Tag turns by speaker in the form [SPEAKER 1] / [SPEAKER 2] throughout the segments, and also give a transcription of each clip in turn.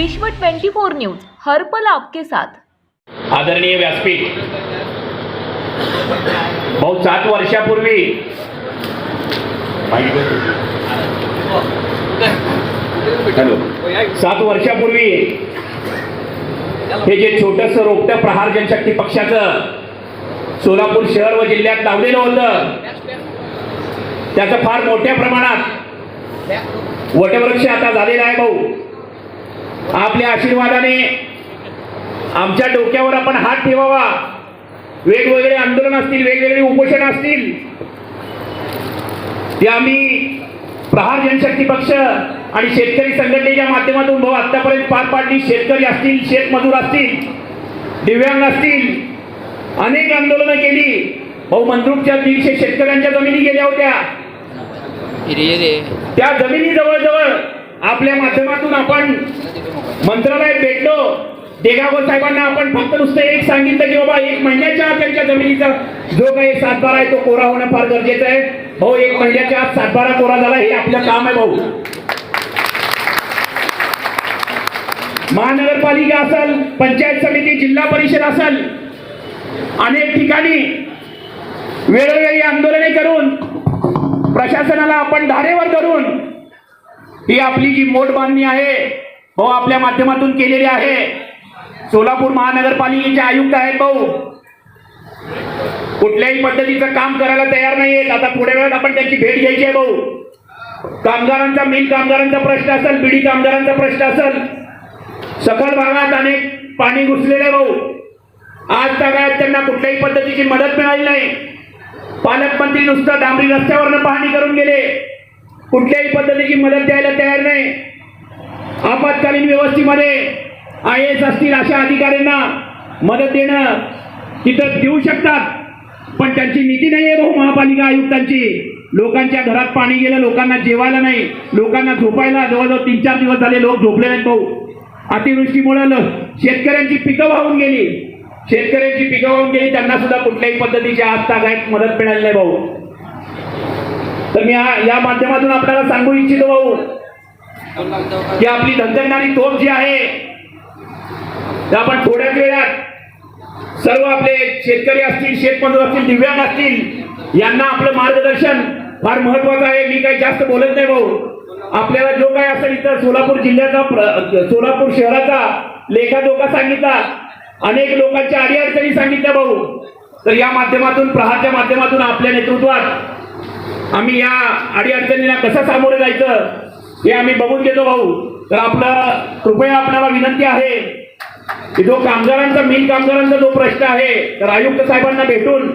[SPEAKER 1] विश्व 24 न्यूज हर्पल आपके साथ.
[SPEAKER 2] आदरणीय व्यासपीठ भाऊ सात वर्षापूर्वी हॅलो सात वर्षापूर्वी हे जे छोटस रोपट प्रहार जनशक्ती पक्षाचं सोलापूर शहर व जिल्ह्यात लावलेलं होतं त्याचं फार मोठ्या प्रमाणात वटवृक्ष आता झालेला आहे भाऊ. आपल्या आशीर्वादाने आमच्या डोक्यावर आपण हात ठेवावा. वेगवेगळे आंदोलन असतील वेगवेगळे उपोषण असतील. ते आम्ही प्रहार जनशक्ती पक्ष आणि शेतकरी संघटनेच्या माध्यमातून भाऊ आतापर्यंत पार पाडली. शेतकरी असतील शेतमजूर असतील दिव्यांग असतील अनेक आंदोलनं केली. भाऊ मंद्रुपच्या दीडशे शेतकऱ्यांच्या जमिनी गेल्या होत्या. त्या जमिनी जवळजवळ आपल्या माध्यमातून आपण मंत्रालयात भेटलो. देगावकर साहेबांना आपण फक्त नुसतं एक सांगितलं की बाबा एक महिन्याच्या आत त्यांच्या जमिनीचा जो काही सातबारा आहे तो कोरा होणं फार गरजेचं आहे. भाऊ एक महिन्याच्या आत सातबारा कोरा झाला हे आपलं काम आहे भाऊ. महानगरपालिका असेल पंचायत समिती जिल्हा परिषद असेल अनेक ठिकाणी वेळोवेळी आंदोलने करून प्रशासनाला आपण धारेवर धरून ही आपली जी मोठ बांधणी आहे हो आपल्या माध्यमातून केलेली आहे. सोलापूर महानगरपालिकेचे आयुक्त आहेत भाऊ. कुठल्याही पद्धतीचं काम करायला तयार नाहीयेत. आता पुढे वेळात आपण त्यांची भेट घ्यायची आहे भाऊ. कामगारांचा मिल कामगारांचा प्रश्न असेल बिडी कामगारांचा प्रश्न असेल. सखल भागात अनेक पाणी घुसलेले आहे भाऊ. आज सगळ्यात त्यांना कुठल्याही पद्धतीची मदत मिळाली नाही. पालकमंत्री नुसतं डांबरी रस्त्यावरनं पाहणी करून गेले. कुठल्याही पद्धतीची मदत द्यायला तयार नाही. आपत्कालीन व्यवस्थेमध्ये आय एस असतील अशा अधिकाऱ्यांना मदत देणं तिथं देऊ शकतात. पण त्यांची नीती नाही आहे भाऊ महापालिका आयुक्तांची. लोकांच्या घरात पाणी गेलं लोकांना जेवायला नाही लोकांना झोपायला जवळजवळ तीन चार दिवस झाले लोक झोपले नाहीत भाऊ. अतिवृष्टीमुळे शेतकऱ्यांची पिकं वाहून गेली. शेतकऱ्यांची पिकं वाहून गेली त्यांना सुद्धा कुठल्याही पद्धतीची आज तागायत मदत मिळाली नाही भाऊ. तर मी या- माध्यमातून आपल्याला सांगू इच्छितो भाऊ की आपली तंत्रज्ञानी तोफ जी आहे आपण थोड्याच वेळात सर्व आपले शेतकरी असतील शेतमजूर असतील दिव्यांग असतील यांना आपलं मार्गदर्शन फार महत्वाचं आहे. मी काही जास्त बोलत नाही भाऊ. आपल्याला जो काही असेल इथं सोलापूर जिल्ह्याचा प्र- सोलापूर शहराचा लेखाजोखा सांगितला. अनेक लोकांच्या अडीअडचणी सांगितल्या भाऊ. तर या माध्यमातून प्रहारच्या माध्यमातून आपल्या नेतृत्वात आम्ही या अडीअडचणींना कसं सामोरे जायचं हे आम्ही बघून घेतो भाऊ. तर आपलं कृपया आपल्याला विनंती आहे की जो कामगारांचा मिल कामगारांचा जो प्रश्न आहे तर आयुक्त साहेबांना भेटून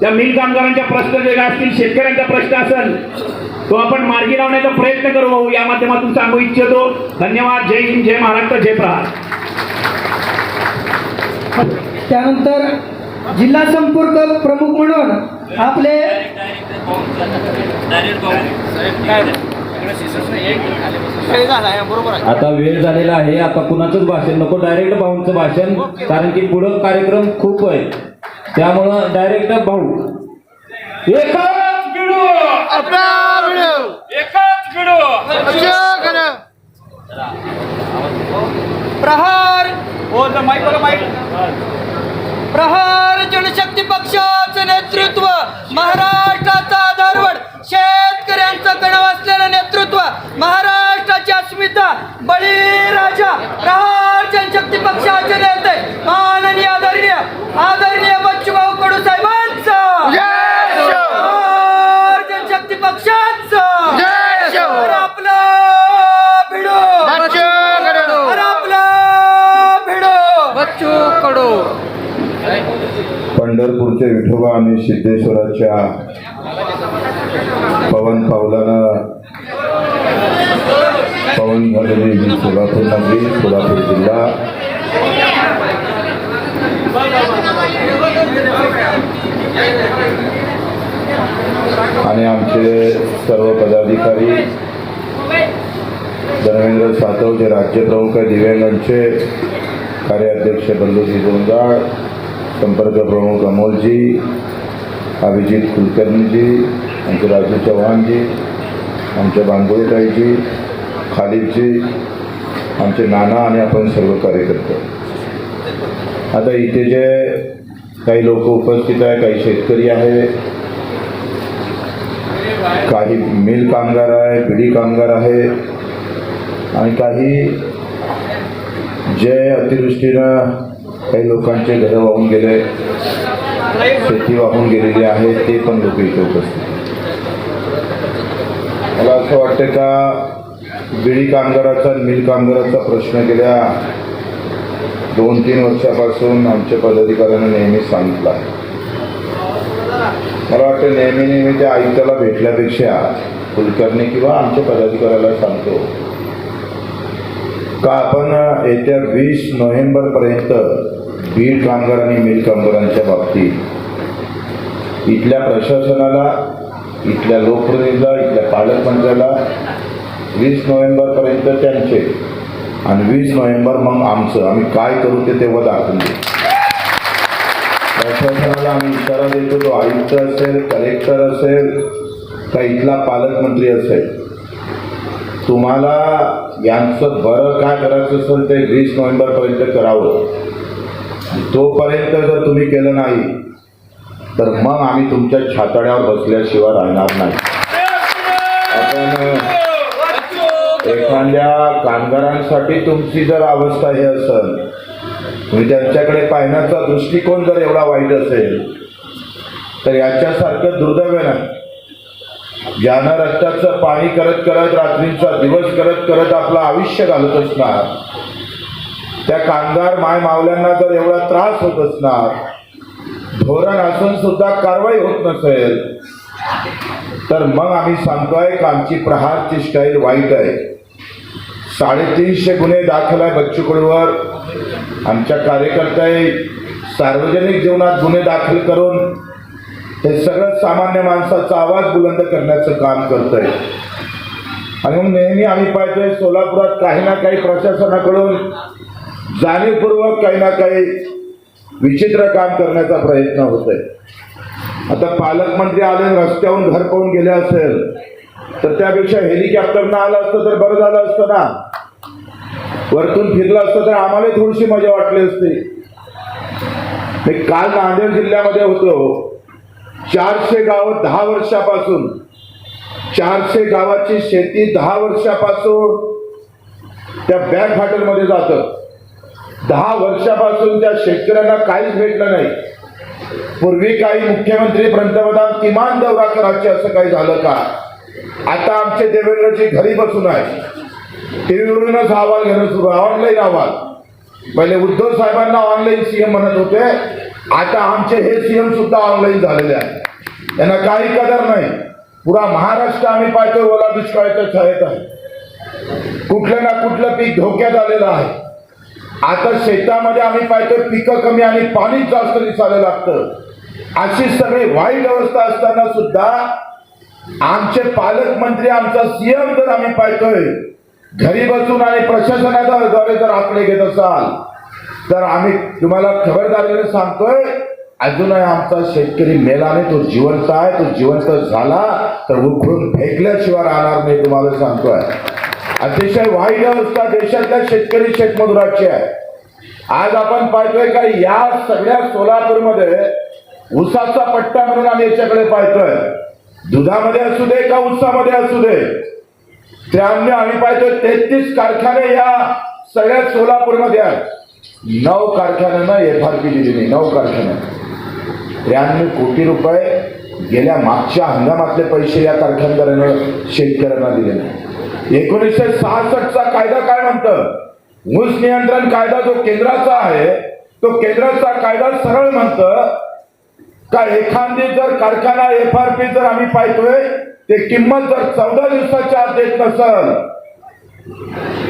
[SPEAKER 2] त्या मिल कामगारांच्या प्रश्न जे असतील शेतकऱ्यांचा प्रश्न असेल तो आपण मार्गी लावण्याचा प्रयत्न करू भाऊ. या माध्यमातून सांगू इच्छितो. धन्यवाद. जय हिंद जय महाराष्ट्र जय प्रहार.
[SPEAKER 3] त्यानंतर जिल्हा संपर्क प्रमुख म्हणून आपले
[SPEAKER 4] आता वेळ झालेला आहे. आता कुणाचंच भाषण नको. डायरेक्ट भाऊंचं भाषण. कारण की पुढं कार्यक्रम खूप आहे. त्यामुळं डायरेक्ट भाऊ. एकच एकच
[SPEAKER 3] प्रहार. प्रहार. आदरणीय बच्चूभाऊ कडू साहेबांचं. जनशक्ती पक्षाचं. आपलं भिडो. तर आपलं भिडो.
[SPEAKER 5] बच्चू कडू.
[SPEAKER 6] पंढरपूरचे विठोबा आणि सिद्धेश्वराच्या पवन पावलानं पवन झालेली सोलापूर नगरी सोलापूर जिल्हा. आणि आमचे सर्व पदाधिकारी धर्मेंद्र सातव जे राज्यप्रमुख आहे दिव्यांगांचे कार्याध्यक्ष बंधूजी गोंजाळ संपर्क प्रमुख अमोलजी अभिजित कुलकर्णीजी आमचे राजू चव्हाणजी आमच्या बांगोळेताईजी खालिदजी आमचे नाना आणि आपण सर्व कार्यकर्ते. आता इथे जे काही लोक उपस्थित आहे काही शेतकरी आहे काही मिल कामगार आहे बिडी कामगार आहे आणि काही जे अतिवृष्टीनं काही लोकांचे घरं वाहून गेले शेती वाहून गेलेली आहे ते पण लोक इथे उपस्थित मला असं वाटतं का बिडी कामगाराचा मिल कामगाराचा प्रश्न गेल्या दोन तीन वर्षापासून आमच्या पदाधिकाऱ्यांना नेहमी सांगितलं आहे. मला वाटतं नेहमी नेहमी त्या आयुक्ताला भेटल्यापेक्षा कुलकर्णी किंवा आमच्या पदाधिकाऱ्याला सांगतो. का आपण येत्या वीस नोव्हेंबरपर्यंत बीड कामगार आणि मिल कामगारांच्या बाबतीत इथल्या प्रशासनाला इथल्या लोकप्रतिनिधीला इथल्या पालकमंत्र्याला वीस नोव्हेंबरपर्यंत त्यांचे आणि वीस नोव्हेंबर मग आमचं आम्ही काय करू ते तेव्हा दाखवून देऊ. प्रशासनाला आम्ही इशारा देतो तो आयुक्त असेल कलेक्टर असेल का इथला पालकमंत्री असेल तुम्हाला यांचं बरं काय करायचं असेल ते वीस नोव्हेंबरपर्यंत करावं. तोपर्यंत जर तुम्ही केलं नाही तर मग आम्ही तुमच्या छाताड्यावर बसल्याशिवाय राहणार नाही. एखाद्या कामगारांसाठी तुमची जर अवस्था हे असेल तुम्ही त्यांच्याकडे पाहण्याचा दृष्टिकोन जर एवढा वाईट असेल तर याच्यासारखं दुर्दैव नाही ज्यानं रक्ताचं पाणी करत करत रात्रीचा दिवस करत करत आपलं आयुष्य घालत असणार त्या कामगार माय मावल्यांना जर एवढा त्रास होत असणार धोरण असून सुद्धा कारवाई होत नसेल तर मग आम्ही सांगतोय का आमची प्रहारची स्टाईल वाईट आहे. साडेतीनशे गुन्हे दाखल आहे बच्चू कडूवर आमच्या कार्यकर्त्याही सार्वजनिक जीवनात गुन्हे दाखल करून हे सगळं सामान्य माणसाचा आवाज बुलंद करण्याचं काम करतंय. आणि मग नेहमी आम्ही पाहतोय सोलापुरात काही ना काही प्रशासनाकडून जाणीवपूर्वक काही ना काही विचित्र काम करण्याचा प्रयत्न होतोय. आता पालकमंत्री आले रस्त्याहून घर पाहून गेले असेल तर त्यापेक्षा हेलिकॉप्टरनं आलं असतं तर बरं झालं असतं ना. वरतून फिरलं असतं तर आम्हाला थोडीशी मजा वाटली असती. मी काल नांदेड जिल्ह्यामध्ये होतो. चारशे गावं दहा वर्षापासून चारशे गावाची शेती दहा वर्षापासून त्या बॅग हॉटेलमध्ये जातं. दहा वर्षापासून त्या शेतकऱ्यांना काहीच भेटलं नाही. पूर्वी काही मुख्यमंत्री पंतप्रधान किमान दौरा करायचे असं काही झालं का? आता आमचे देवेंद्रजी घरी बसून आहे टीव्हीवरूनच अहवाल घेणं सुरू आहे. ऑनलाईन अहवाल पहिले उद्धव साहेबांना ऑनलाईन सीएम म्हणत होते. आता आमचे हे सीएम सुद्धा ऑनलाईन झालेले आहे त्यांना काही कदर नाही. पुरा महाराष्ट्र आम्ही पाहतोय ओला दुष्काळाच्या छायेत आहे. कुठलं ना कुठलं पीक धोक्यात आलेलं आहे. आता शेतामध्ये आम्ही पाहतोय पिकं कमी आणि पाणीच जास्त दिसायला लागतं. अशी सगळी वाईट अवस्था असताना सुद्धा आमचे पालकमंत्री आमचा सीएम जर आम्ही पाहतोय घरी बसून आणि प्रशासनाचा द्वारे जर आकडे घेत असाल तर आम्ही तुम्हाला खबरदारीने सांगतोय अजूनही आमचा शेतकरी मेला नाही तो जिवंत आहे तो जिवंत झाला तर उखडून फेकल्याशिवाय राहणार नाही तुम्हाला सांगतोय. अतिशय वाईट अवस्था देशातल्या शेतकरी शेतमजुराची आहे. आज आपण पाहतोय का या सगळ्या सोलापूरमध्ये ऊसाचा पट्टा म्हणून आम्ही याच्याकडे पाहतोय. दुधामध्ये असू दे का उत्सामध्ये असू दे त्यामुळे आम्ही पाहतोय तेहतीस कारखाने या सगळ्या सोलापूरमध्ये आहेत. नऊ कारखान्यांना एफ आर पी दिली नाही नऊ कारखाने. त्र्याण्णव कोटी रुपये गेल्या मागच्या हंगामातले पैसे या कारखानदारानं शेतकऱ्यांना दिले नाही. एकोणीसशे सहासष्टचा कायदा काय म्हणतं? ऊस नियंत्रण कायदा जो केंद्राचा आहे तो केंद्राचा कायदा सरळ म्हणतं का एखादी जर कारखाना एफ आर पी जर आम्ही पाहतोय ते किंमत जर चौदा दिवसाच्या आत देत नसल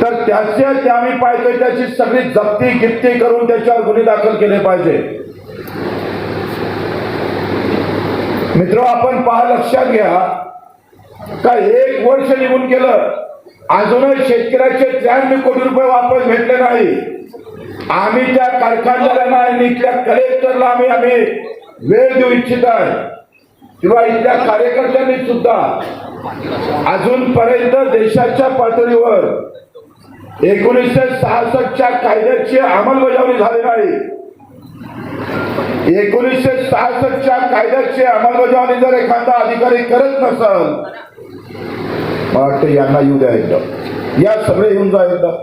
[SPEAKER 6] तर त्याच्या ते आम्ही पाहतोय त्याची सगळी जप्ती गिप्ती करून त्याच्यावर गुन्हे दाखल केले पाहिजे. मित्र आपण पहा लक्षात घ्या. का एक वर्ष निघून गेलं अजूनही शेतकऱ्याचे त्र्याण्णव कोटी रुपये वापस भेटले नाही. आम्ही त्या कारखानदारांना आणि इथल्या कलेक्टरला आम्ही आम्ही वेळ देऊ इच्छित आहे. किंवा इथल्या कार्यकर्त्यांनी सुद्धा अजूनपर्यंत देशाच्या पातळीवर एकोणीसशे सहासष्टच्या कायद्याची अंमलबजावणी झाली नाही. एकोणीसशे सहासष्टच्या कायद्याची अंमलबजावणी जर एखादा अधिकारी करत नसल मला वाटतं यांना येऊ द्या एकदा. या सगळे येऊन जा एकदा.